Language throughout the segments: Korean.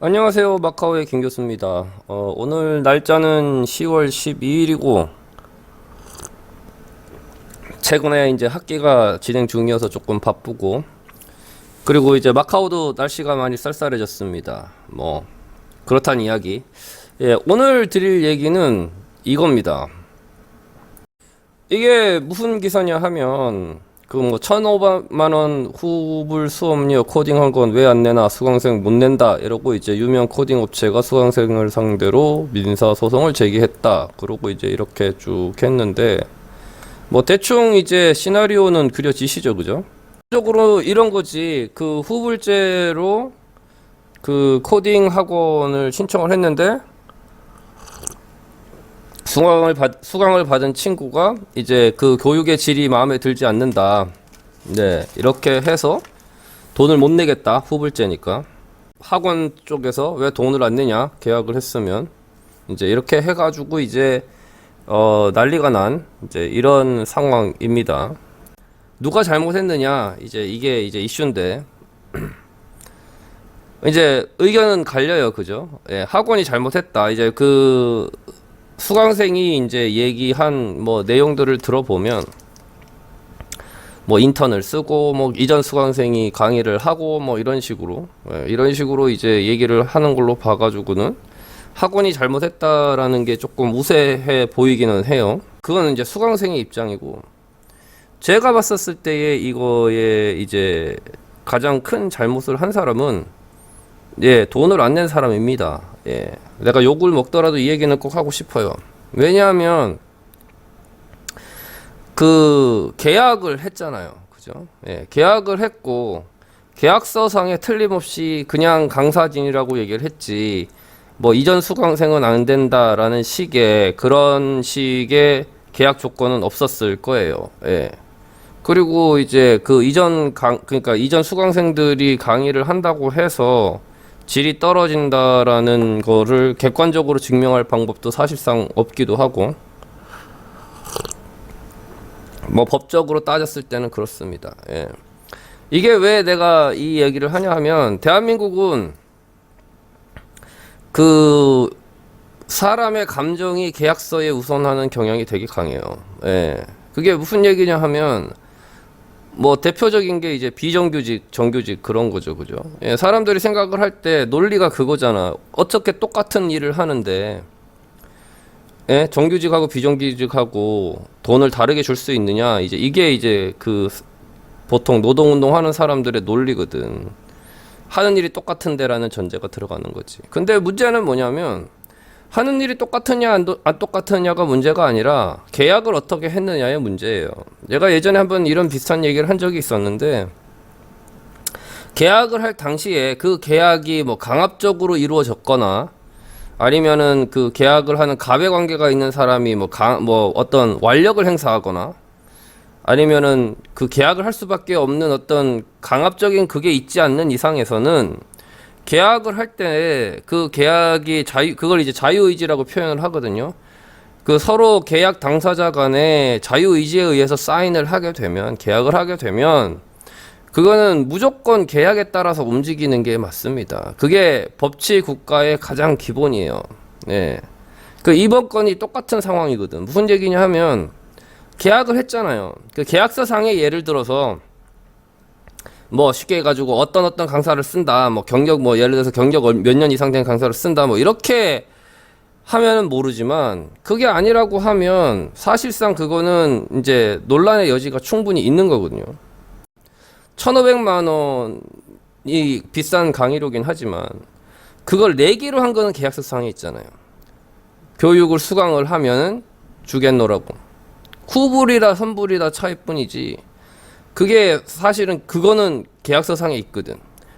안녕하세요. 마카오의 김 교수입니다. 어, 오늘 날짜는 10월 12일이고, 최근에 이제 학기가 진행 중이어서 조금 바쁘고, 그리고 이제 마카오도 날씨가 많이 쌀쌀해졌습니다. 뭐, 그렇단 이야기. 예, 오늘 드릴 얘기는 이겁니다. 이게 무슨 기사냐 하면, 그뭐 1,500만 원 후불 수업료 코딩한 건 왜 안 내나 수강생 못 낸다 이러고 이제 유명 코딩 업체가 수강생을 상대로 민사 소송을 제기했다. 그러고 이제 이렇게 쭉 했는데 뭐 대충 이제 시나리오는 그려지시죠, 그죠? 적으로 이런 거지. 그 후불제로 그 코딩 학원을 신청을 했는데 수강을 받 수강을 받은 친구가 이제 그 교육의 질이 마음에 들지 않는다. 네, 이렇게 해서 돈을 못 내겠다. 후불제니까. 학원 쪽에서 왜 돈을 안 내냐? 계약을 했으면 이제 이렇게 해 가지고 이제 어 난리가 난 이제 이런 상황입니다. 누가 잘못했느냐? 이제 이게 이제 이슈인데 이제 의견은 갈려요. 그죠? 예, 학원이 잘못했다. 이제 그 수강생이 이제 얘기한 뭐 내용들을 들어보면 뭐 인턴을 쓰고 뭐 이전 수강생이 강의를 하고 뭐 이런 식으로 예, 이런 식으로 이제 얘기를 하는 걸로 봐가지고는 학원이 잘못했다라는 게 조금 우세해 보이기는 해요. 그거는 이제 수강생의 입장이고 제가 봤었을 때에 이거에 이제 가장 큰 잘못을 한 사람은 예 돈을 안 낸 사람입니다. 예 내가 욕을 먹더라도 이 얘기는 꼭 하고 싶어요. 왜냐하면 그 계약을 했잖아요. 그죠? 예, 계약을 했고 계약서상에 틀림없이 그냥 강사진이라고 얘기를 했지. 뭐 이전 수강생은 안 된다라는 식의 그런 식의 계약 조건은 없었을 거예요. 예. 그리고 이제 그 이전 강 그러니까 이전 수강생들이 강의를 한다고 해서 질이 떨어진다라는 거를 객관적으로 증명할 방법도 사실상 없기도 하고 뭐 법적으로 따졌을 때는 그렇습니다. 예. 이게 왜 내가 이 얘기를 하냐 하면 대한민국은 그 사람의 감정이 계약서에 우선하는 경향이 되게 강해요. 예. 그게 무슨 얘기냐 하면 뭐 대표적인 게 이제 비정규직, 정규직 그런 거죠, 그죠? 예, 사람들이 생각을 할 때 논리가 그거잖아. 어떻게 똑같은 일을 하는데, 예, 정규직하고 비정규직하고 돈을 다르게 줄 수 있느냐? 이제 이게 이제 그 보통 노동운동 하는 사람들의 논리거든. 하는 일이 똑같은데라는 전제가 들어가는 거지. 근데 문제는 뭐냐면 하는 일이 똑같으냐 안, 도- 안 똑같으냐가 문제가 아니라 계약을 어떻게 했느냐의 문제예요. 내가 예전에 한번 이런 비슷한 얘기를 한 적이 있었는데 계약을 할 당시에 그 계약이 뭐 강압적으로 이루어졌거나 아니면은 그 계약을 하는 갑의 관계가 있는 사람이 뭐, 강, 뭐 어떤 완력을 행사하거나 아니면은 그 계약을 할 수밖에 없는 어떤 강압적인 그게 있지 않는 이상에서는 계약을 할 때 그 계약이 자유 그걸 이제 자유의지라고 표현을 하거든요. 그 서로 계약 당사자 간에 자유의지에 의해서 사인을 하게 되면 계약을 하게 되면 그거는 무조건 계약에 따라서 움직이는 게 맞습니다. 그게 법치 국가의 가장 기본이에요. 네. 그 이번 건이 똑같은 상황이거든. 무슨 얘기냐 하면 계약을 했잖아요. 그 계약서 상에 예를 들어서 뭐 쉽게 해가지고 어떤 어떤 강사를 쓴다. 뭐 경력 뭐 예를 들어서 경력 몇 년 이상 된 강사를 쓴다. 뭐 이렇게 하면은 모르지만 그게 아니라고 하면 사실상 그거는 이제 논란의 여지가 충분히 있는 거거든요. 1,500만 원이 비싼 강의료긴 하지만 그걸 내기로 한 거는 계약서 상에 있잖아요. 교육을 수강을 하면은 주겠노라고. 후불이라 선불이라 차이뿐이지. 그게 사실은 그거는 계약서 상에 있거든.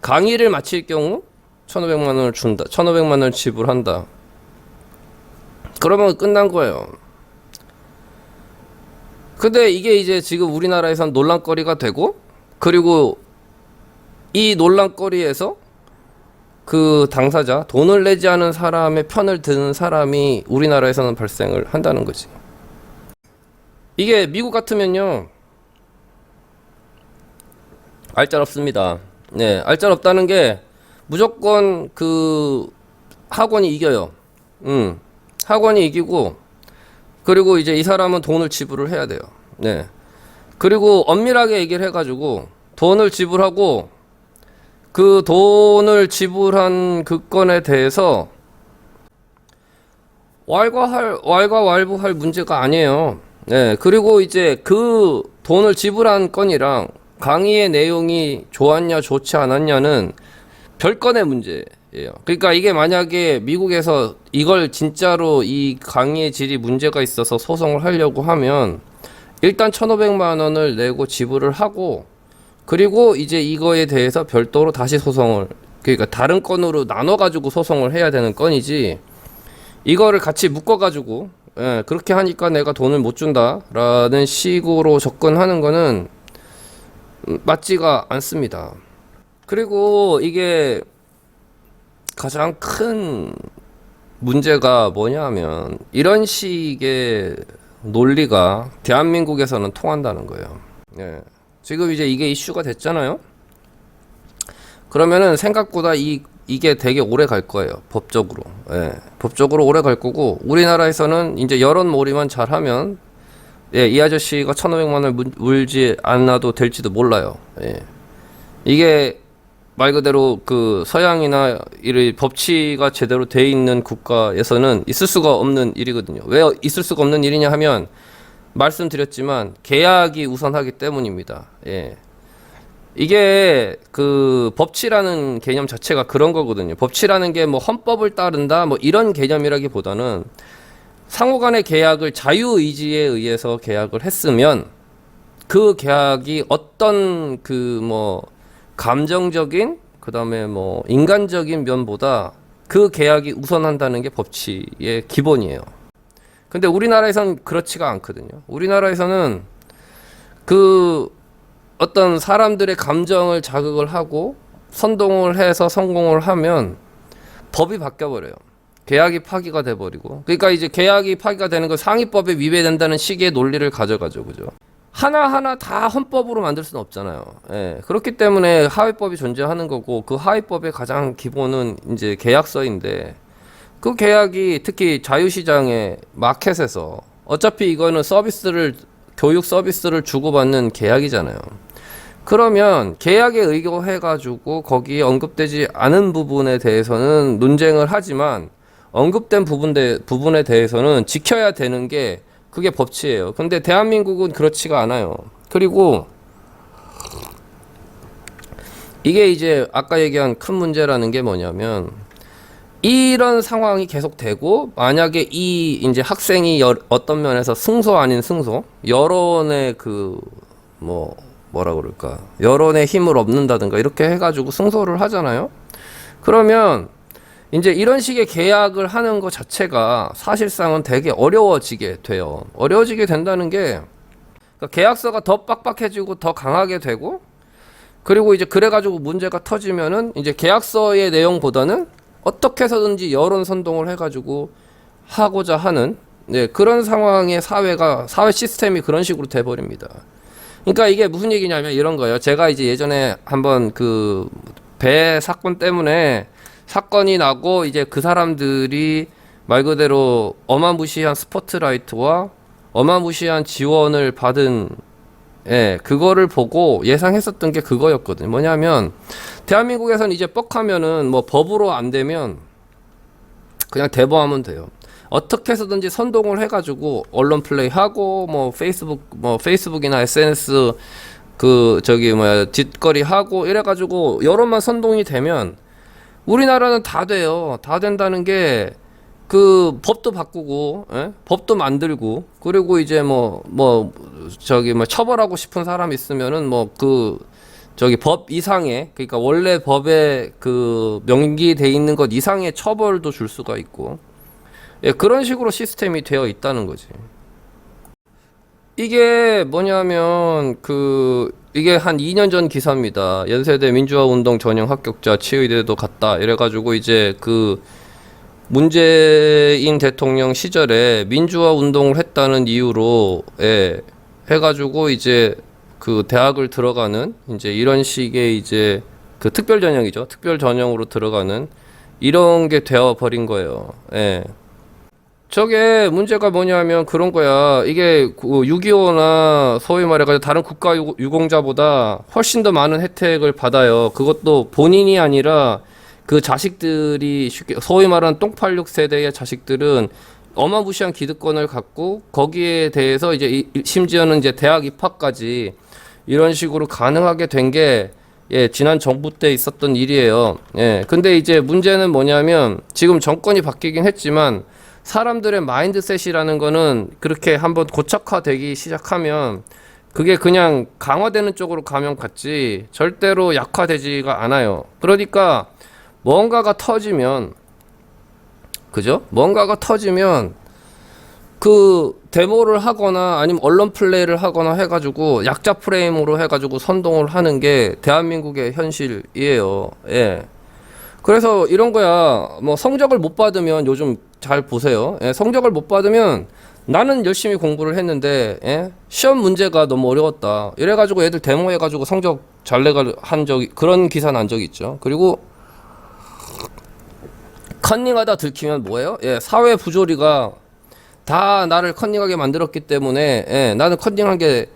강의를 마칠 경우 1,500만 원을 준다. 1,500만 원을 지불한다. 그러면 끝난 거예요. 근데 이게 이제 지금 우리나라에선 논란거리가 되고 그리고 이 논란거리에서 그 당사자 돈을 내지 않은 사람의 편을 드는 사람이 우리나라에서는 발생을 한다는 거지. 이게 미국 같으면요. 알짤 없습니다. 네, 알짤 없다는 게 무조건 그 학원이 이겨요. 음. 학원이 이기고 그리고 이제 이 사람은 돈을 지불을 해야 돼요. 네. 그리고 엄밀하게 얘기를 해가지고 돈을 지불하고 그 돈을 지불한 그 건에 대해서 왈과할 왈과 왈부할 문제가 아니에요. 네. 그리고 이제 그 돈을 지불한 건이랑 강의의 내용이 좋았냐 좋지 않았냐는 별건의 문제예요. 그러니까 이게 만약에 미국에서 이걸 진짜로 이 강의의 질이 문제가 있어서 소송을 하려고 하면 일단 1,500만 원을 내고 지불을 하고 그리고 이제 이거에 대해서 별도로 다시 소송을 그러니까 다른 건으로 나눠 가지고 소송을 해야 되는 건이지 이거를 같이 묶어 가지고 예, 그렇게 하니까 내가 돈을 못 준다라는 식으로 접근하는 거는 음, 맞지가 않습니다. 그리고 이게 가장 큰 문제가 뭐냐면 이런 식의 논리가 대한민국에서는 통한다는 거예요. 예. 지금 이제 이게 이슈가 됐잖아요. 그러면은 생각보다 이 이게 되게 오래 갈 거예요. 법적으로. 예. 법적으로 오래 갈 거고 우리나라에서는 이제 여론 몰이만 잘하면 예, 이 아저씨가 1,500만 원을 물- 물지 않아도 될지도 몰라요. 예. 이게 말 그대로 그 서양이나 이 법치가 제대로 돼 있는 국가에서는 있을 수가 없는 일이거든요. 왜 있을 수가 없는 일이냐 하면 말씀드렸지만 계약이 우선하기 때문입니다. 예. 이게 그 법치라는 개념 자체가 그런 거거든요. 법치라는 게 뭐 헌법을 따른다 뭐 이런 개념이라기보다는 상호 간의 계약을 자유의지에 의해서 계약을 했으면 그 계약이 어떤 그 뭐 감정적인 그다음에 뭐 인간적인 면보다 그 계약이 우선한다는 게 법치의 기본이에요. 근데 우리나라에선 그렇지가 않거든요. 우리나라에서는 그 어떤 사람들의 감정을 자극을 하고 선동을 해서 성공을 하면 법이 바뀌어 버려요. 계약이 파기가 돼 버리고. 그러니까 이제 계약이 파기가 되는 건 상위법에 위배된다는 식의 논리를 가져가죠. 그죠? 하나하나 다 헌법으로 만들 수는 없잖아요. 예. 그렇기 때문에 하위법이 존재하는 거고 그 하위법의 가장 기본은 이제 계약서인데 그 계약이 특히 자유시장의 마켓에서 어차피 이거는 서비스를 교육 서비스를 주고받는 계약이잖아요. 그러면 계약에 의거해 가지고 거기에 언급되지 않은 부분에 대해서는 논쟁을 하지만 언급된 부분대, 부분에 대해서는 지켜야 되는 게 그게 법치예요. 근데 대한민국은 그렇지가 않아요. 그리고 이게 이제 아까 얘기한 큰 문제라는 게 뭐냐면 이런 상황이 계속되고 만약에 이 이제 학생이 여, 어떤 면에서 승소 아닌 승소 여론의 그 뭐 뭐라 그럴까 여론의 힘을 얻는다든가 이렇게 해가지고 승소를 하잖아요. 그러면 이제 이런 식의 계약을 하는 것 자체가 사실상은 되게 어려워지게 돼요. 어려워지게 된다는 게 그러니까 계약서가 더 빡빡해지고 더 강하게 되고 그리고 이제 그래가지고 문제가 터지면은 이제 계약서의 내용보다는 어떻게 해서든지 여론 선동을 해가지고 하고자 하는 네, 그런 상황의 사회가 사회 시스템이 그런 식으로 돼버립니다. 그러니까 이게 무슨 얘기냐면 이런 거예요. 제가 이제 예전에 한번 그 배 사건 때문에 사건이 나고 이제 그 사람들이 말 그대로 어마무시한 스포트라이트와 어마무시한 지원을 받은 예, 그거를 보고 예상했었던 게 그거였거든요. 뭐냐면 대한민국에서는 이제 뻑하면은 뭐 법으로 안 되면 그냥 대보하면 돼요. 어떻게 해서든지 선동을 해가지고 언론 플레이 하고 뭐 페이스북 뭐 페이스북이나 SNS 그 저기 뭐야 뒷거리 하고 이래가지고 여론만 선동이 되면 우리나라는 다 돼요. 다 된다는 게 그 법도 바꾸고 예? 법도 만들고 그리고 이제 뭐뭐 저기 뭐 처벌하고 싶은 사람 있으면은 뭐 그 저기 법 이상의 그러니까 원래 법에 그 명기돼 있는 것 이상의 처벌도 줄 수가 있고 예, 그런 식으로 시스템이 되어 있다는 거지. 이게 뭐냐면 그 이게 한 2년 전 기사입니다. 연세대 민주화 운동 전형 합격자 치의대도 갔다 이래가지고 이제 그 문재인 대통령 시절에 민주화 운동을 했다는 이유로 예, 해가지고 이제 그 대학을 들어가는 이제 이런 식의 이제 그 특별 전형이죠. 특별 전형으로 들어가는 이런 게 되어 버린 거예요. 예. 저게 문제가 뭐냐면 그런 거야. 이게 6.25나 소위 말해가지고 다른 국가 유- 유공자보다 훨씬 더 많은 혜택을 받아요. 그것도 본인이 아니라 그 자식들이 쉽게 소위 말하는 똥팔육 세대의 자식들은 어마무시한 기득권을 갖고 거기에 대해서 이제 이- 심지어는 이제 대학 입학까지 이런 식으로 가능하게 된게 예, 지난 정부 때 있었던 일이에요. 예. 근데 이제 문제는 뭐냐면 지금 정권이 바뀌긴 했지만 사람들의 마인드셋이라는 거는 그렇게 한번 고착화되기 시작하면 그게 그냥 강화되는 쪽으로 가면 같지 절대로 약화되지가 않아요. 그러니까 뭔가가 터지면 그죠? 뭔가가 터지면 그 데모를 하거나 아니면 언론 플레이를 하거나 해가지고 약자 프레임으로 해가지고 선동을 하는 게 대한민국의 현실이에요. 예. 그래서 이런 거야. 뭐 성적을 못 받으면 요즘 잘 보세요. 예, 성적을 못 받으면 나는 열심히 공부를 했는데 예? 시험 문제가 너무 어려웠다. 이래가지고 애들 데모해가지고 성적 잘 내가 한 적이 그런 기사 난 적이 있죠. 그리고 컨닝하다 들키면 뭐예요? 예, 사회 부조리가 다 나를 컨닝하게 만들었기 때문에 예, 나는 컨닝한 게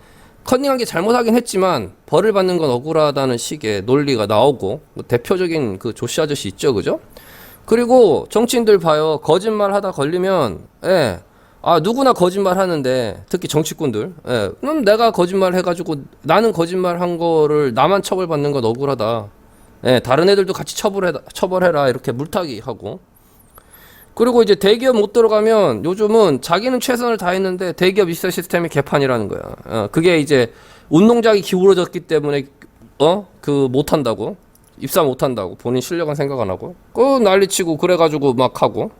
컨닝한 게 잘못하긴 했지만 벌을 받는 건 억울하다는 식의 논리가 나오고 뭐 대표적인 그 조씨 아저씨 있죠, 그죠? 그리고 정치인들 봐요, 거짓말 하다 걸리면 예, 아 누구나 거짓말 하는데 특히 정치꾼들, 예, 그럼 내가 거짓말 해가지고 나는 거짓말 한 거를 나만 처벌받는 건 억울하다. 예, 다른 애들도 같이 처벌해 처벌해라. 이렇게 물타기 하고. 그리고 이제 대기업 못 들어가면 요즘은 자기는 최선을 다했는데 대기업 입사 시스템이 개판이라는 거야. 어, 그게 이제 운동장이 기울어졌기 때문에 어? 그 못한다고 입사 못한다고 본인 실력은 생각 안 하고 그 난리치고 그래가지고 막 하고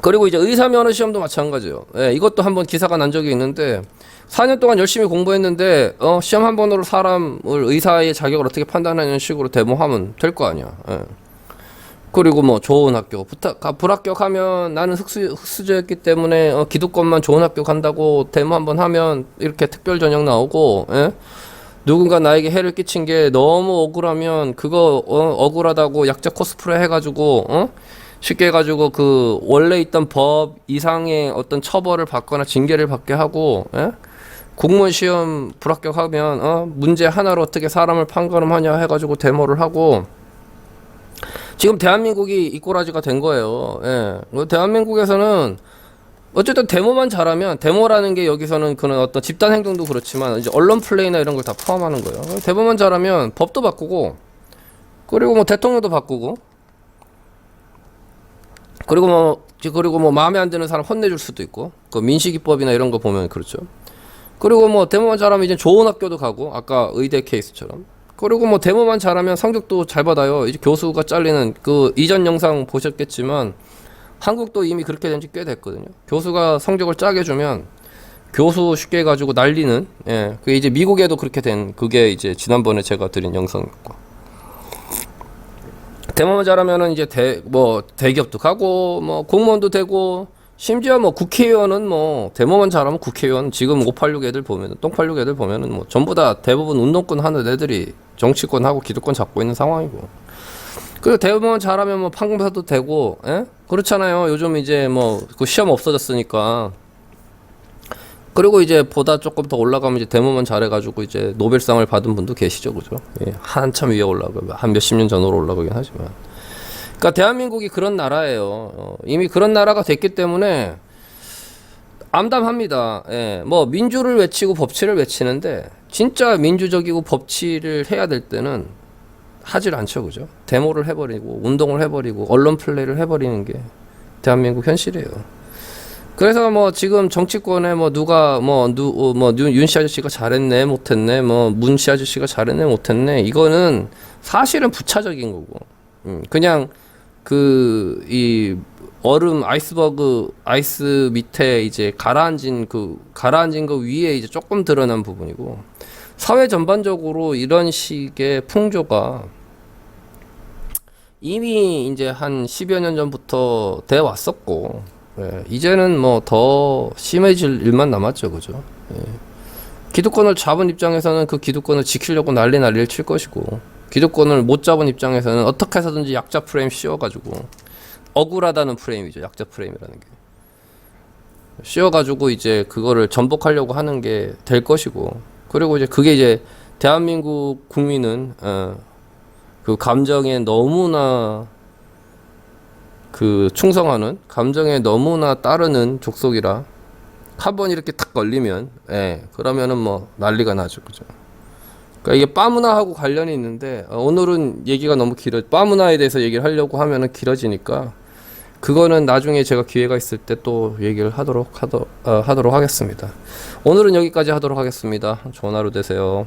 그리고 이제 의사 면허 시험도 마찬가지예요. 예, 이것도 한번 기사가 난 적이 있는데 4년 동안 열심히 공부했는데 어, 시험 한 번으로 사람을 의사의 자격을 어떻게 판단하는 식으로 데모하면 될 거 아니야. 예. 그리고 뭐 좋은 학교 부탁 가- 불합격하면 나는 흑수 흑수저였기 때문에 어, 기득권만 좋은 학교 간다고 데모 한 번 하면 이렇게 특별 전형 나오고 예? 누군가 나에게 해를 끼친 게 너무 억울하면 그거 어, 억울하다고 약자 코스프레 해가지고 어? 쉽게 해가지고 그 원래 있던 법 이상의 어떤 처벌을 받거나 징계를 받게 하고 예? 공무원 시험 불합격하면 어? 문제 하나로 어떻게 사람을 판가름하냐 해가지고 데모를 하고 지금 대한민국이 이 꼬라지가 된 거예요. 예. 뭐 대한민국에서는 어쨌든 데모만 잘하면 데모라는 게 여기서는 그런 어떤 집단 행동도 그렇지만 이제 언론 플레이나 이런 걸 다 포함하는 거예요. 데모만 잘하면 법도 바꾸고 그리고 뭐 대통령도 바꾸고 그리고 뭐 그리고 뭐 마음에 안 드는 사람 혼내줄 수도 있고 그 민식이법이나 이런 거 보면 그렇죠. 그리고 뭐 데모만 잘하면 이제 좋은 학교도 가고 아까 의대 케이스처럼 그리고 뭐 데모만 잘하면 성적도 잘 받아요. 이제 교수가 잘리는 그 이전 영상 보셨겠지만 한국도 이미 그렇게 된 지 꽤 됐거든요. 교수가 성적을 짜게 주면 교수 쉽게 해가지고 날리는 예, 그 이제 미국에도 그렇게 된 그게 이제 지난번에 제가 드린 영상이고 데모만 잘하면은 이제 대 뭐 대기업도 가고 뭐 공무원도 되고 심지어 뭐 국회의원은 뭐 데모만 잘하면 국회의원 지금 586 애들 보면은 똥86 애들 보면은 뭐 전부 다 대부분 운동권 하는 애들이 정치권하고 기득권 잡고 있는 상황이고 그리고 데모만 잘하면 뭐 판검사도 되고 예? 그렇잖아요 요즘 이제 뭐 그 시험 없어졌으니까 그리고 이제 보다 조금 더 올라가면 이제 데모만 잘해가지고 이제 노벨상을 받은 분도 계시죠, 그죠? 예, 한참 위에 올라가, 한 몇십 년 전으로 올라가긴 하지만. 그러니까 대한민국이 그런 나라예요. 어, 이미 그런 나라가 됐기 때문에 암담합니다. 예, 뭐 민주를 외치고 법치를 외치는데 진짜 민주적이고 법치를 해야 될 때는 하질 않죠, 그죠? 데모를 해버리고 운동을 해버리고 언론 플레이를 해버리는 게 대한민국 현실이에요. 그래서 뭐 지금 정치권에 뭐 누가 뭐누뭐윤씨 아저씨가 잘했네 못했네 뭐 문 씨 아저씨가 잘했네 못했네 이거는 사실은 부차적인 거고 음, 그냥 그 이 얼음 아이스버그 아이스 밑에 이제 가라앉은 그 가라앉은 거 위에 이제 조금 드러난 부분이고 사회 전반적으로 이런 식의 풍조가 이미 이제 한 10여 년 전부터 돼 왔었고 예, 이제는 뭐 더 심해질 일만 남았죠, 그죠? 예. 기득권을 잡은 입장에서는 그 기득권을 지키려고 난리 난리를 칠 것이고 기득권을 못 잡은 입장에서는 어떻게 해서든지 약자 프레임 씌워가지고 억울하다는 프레임이죠. 약자 프레임이라는 게 씌워가지고 이제 그거를 전복하려고 하는 게 될 것이고 그리고 이제 그게 이제 대한민국 국민은 어, 그 감정에 너무나 그 충성하는 감정에 너무나 따르는 족속이라 한 번 이렇게 탁 걸리면 예 그러면은 뭐 난리가 나죠 그죠? 그러니까 이게 빠문화하고 관련이 있는데 어, 오늘은 얘기가 너무 길어 빠문화에 대해서 얘기를 하려고 하면은 길어지니까 그거는 나중에 제가 기회가 있을 때 또 얘기를 하도록 하도, 어, 하도록 하겠습니다. 오늘은 여기까지 하도록 하겠습니다. 좋은 하루 되세요